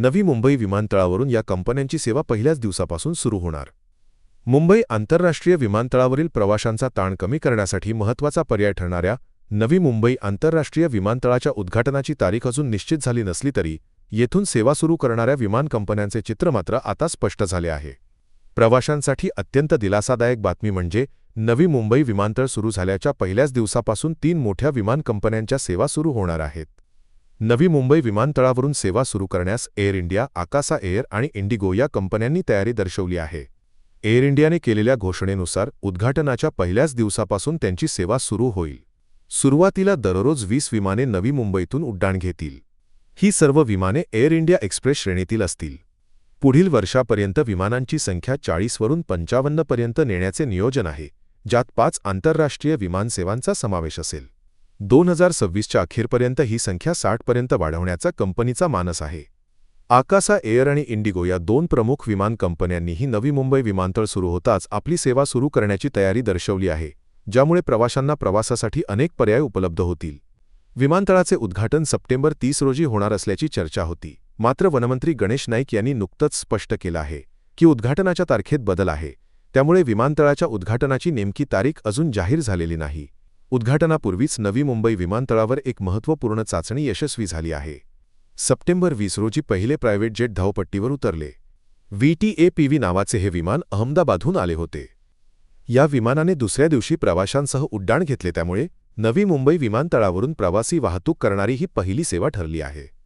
नवी मुंबई विमानतळावरून या कंपन्यांची सेवा पहिल्याच दिवसापासून सुरू होणार. मुंबई आंतरराष्ट्रीय विमानतळावरील प्रवाशांचा ताण कमी करण्यासाठी महत्त्वाचा पर्याय ठरणाऱ्या नवी मुंबई आंतरराष्ट्रीय विमानतळाच्या उद्घाटनाची तारीख अजून निश्चित झाली नसली तरी येथून सेवा सुरू करणाऱ्या विमान कंपन्यांचे चित्र मात्र आता स्पष्ट झाले आहे. प्रवाशांसाठी अत्यंत दिलासादायक बातमी म्हणजे नवी मुंबई विमानतळ सुरू झाल्याच्या पहिल्याच दिवसापासून तीन मोठ्या विमान कंपन्यांच्या सेवा सुरू होणार आहेत. नवी मुंबई विमानतळावरून सेवा सुरू करण्यास एअर इंडिया आकासा एअर आणि इंडिगो या कंपन्यांनी तयारी दर्शवली आहे. एअर इंडियाने केलेल्या घोषणेनुसार उद्घाटनाच्या पहिल्याच दिवसापासून त्यांची सेवा सुरू होईल. सुरुवातीला दररोज वीस विमाने नवी मुंबईतून उड्डाण घेतील. ही सर्व विमाने एअर इंडिया एक्सप्रेस श्रेणीतील असतील. पुढील वर्षापर्यंत विमानांची संख्या चाळीसवरून पंचावन्नपर्यंत नेण्याचे नियोजन आहे ज्यात पाच आंतरराष्ट्रीय विमानसेवांचा समावेश असेल. दोन हजार सव्वीसच्या अखेरपर्यंत ही संख्या साठपर्यंत वाढवण्याचा कंपनीचा मानस आहे. आकासा एअर आणि इंडिगो या दोन प्रमुख विमान कंपन्यांनीही नवी मुंबई विमानतळ सुरू होताच आपली सेवा सुरू करण्याची तयारी दर्शवली आहे ज्यामुळे प्रवाशांना प्रवासासाठी अनेक पर्याय उपलब्ध होतील. विमानतळाचे उद्घाटन सप्टेंबर तीस रोजी होणार असल्याची चर्चा होती. मात्र वनमंत्री गणेश नाईक यांनी नुकतंच स्पष्ट केलं आहे की उद्घाटनाच्या तारखेत बदल आहे त्यामुळे विमानतळाच्या उद्घाटनाची नेमकी तारीख अजून जाहीर झालेली नाही. उद्घाटनापूर्वीच नवी मुंबई विमानतळावर एक महत्त्वपूर्ण चाचणी यशस्वी झाली आहे. सप्टेंबर वीस रोजी पहिले प्रायव्हेट जेट धावपट्टीवर उतरले. व्हीटीएपीव्ही नावाचे हे विमान अहमदाबादहून आले होते. या विमानाने दुसऱ्या दिवशी प्रवाशांसह उड्डाण घेतले त्यामुळे नवी मुंबई विमानतळावरून प्रवासी वाहतूक करणारी ही पहिली सेवा ठरली आहे.